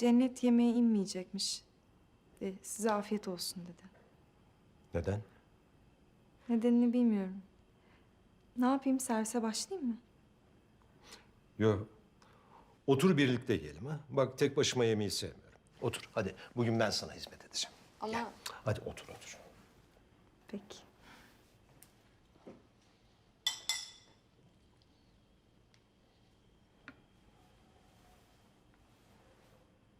cennet yemeğe inmeyecekmiş. E, size afiyet olsun dedi. Neden? Nedenini bilmiyorum. Ne yapayım servise başlayayım mı? Yok. Otur birlikte yiyelim ha. Bak tek başıma yemeği sevmiyorum. Otur hadi. Bugün ben sana hizmet edeceğim. Ama Gel. Hadi otur otur. peki.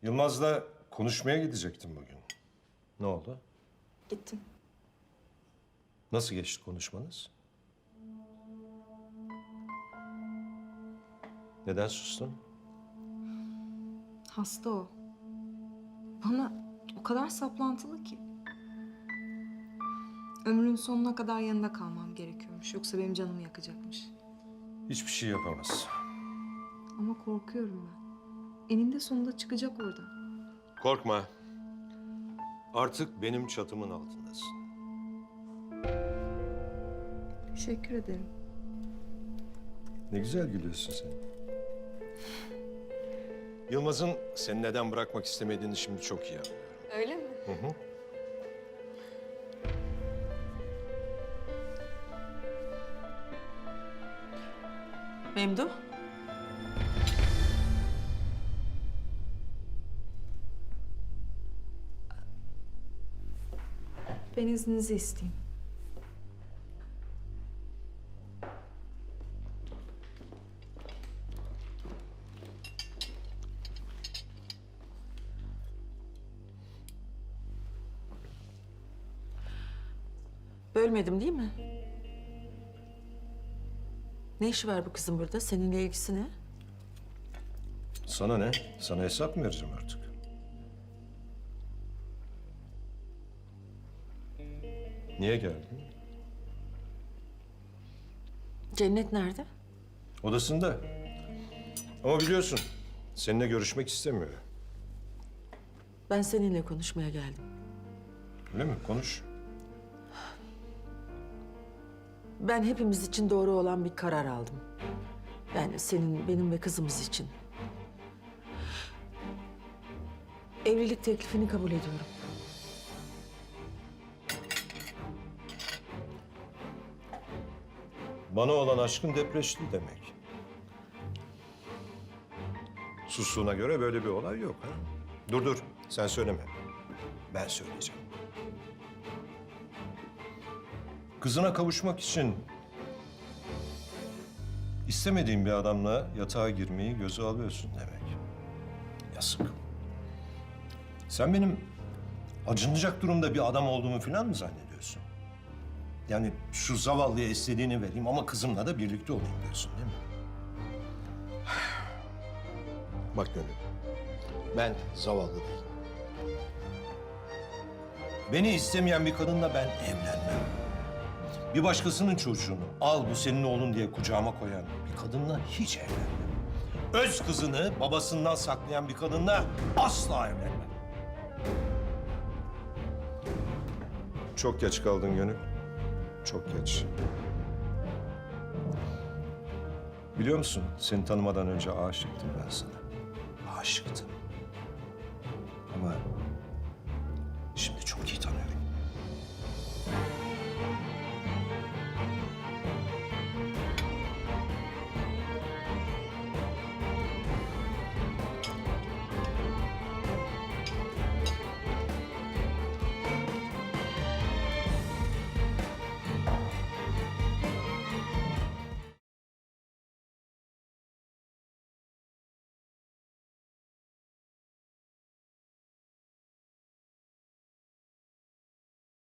Yılmaz'la konuşmaya gidecektim bugün. Ne oldu? Gittim. Nasıl geçti konuşmanız? Neden sustun? Hasta o. Bana o kadar saplantılı ki. Ömrün sonuna kadar yanında kalmam gerekiyormuş. Yoksa benim canımı yakacakmış. Hiçbir şey yapamaz. Ama korkuyorum ben. Eninde sonunda çıkacak oradan. Korkma. Artık benim çatımın altındasın. Teşekkür ederim. Ne güzel gülüyorsun sen. Yılmaz'ın seni neden bırakmak istemediğini şimdi çok iyi anlıyorum. Öyle mi? Hı hı. Memduh. Ben izninizi isteyeyim. Bölmedim değil mi? Ne işi var bu kızın burada? Seninle ilgisi ne? Sana ne? Sana hesap mı vereceğim artık? Niye geldin? Cennet nerede? Odasında. Ama biliyorsun, seninle görüşmek istemiyor. Ben seninle konuşmaya geldim. Öyle mi? Konuş. Ben hepimiz için doğru olan bir karar aldım. Yani senin, benim ve kızımız için. Evlilik teklifini kabul ediyorum. Bana olan aşkın depreşti demek. Sustuğuna göre böyle bir olay yok ha? Dur dur, sen söyleme. Ben söyleyeceğim. Kızına kavuşmak için istemediğin bir adamla yatağa girmeyi göze alıyorsun demek. Yazık. Sen benim acınacak durumda bir adam olduğumu falan mı zannediyorsun? Yani şu zavallıya istediğini vereyim ama kızımla da birlikte olayım diyorsun değil mi? Bak Gönül, ben zavallı değilim. Beni istemeyen bir kadınla ben evlenmem. Bir başkasının çocuğunu al bu senin oğlun diye kucağıma koyan bir kadınla hiç evlenmem. Öz kızını babasından saklayan bir kadınla asla evlenmem. Çok geç kaldın Gönül. Çok geç. Biliyor musun, seni tanımadan önce aşıktım ben sana. Aşıktım. Ama şimdi çok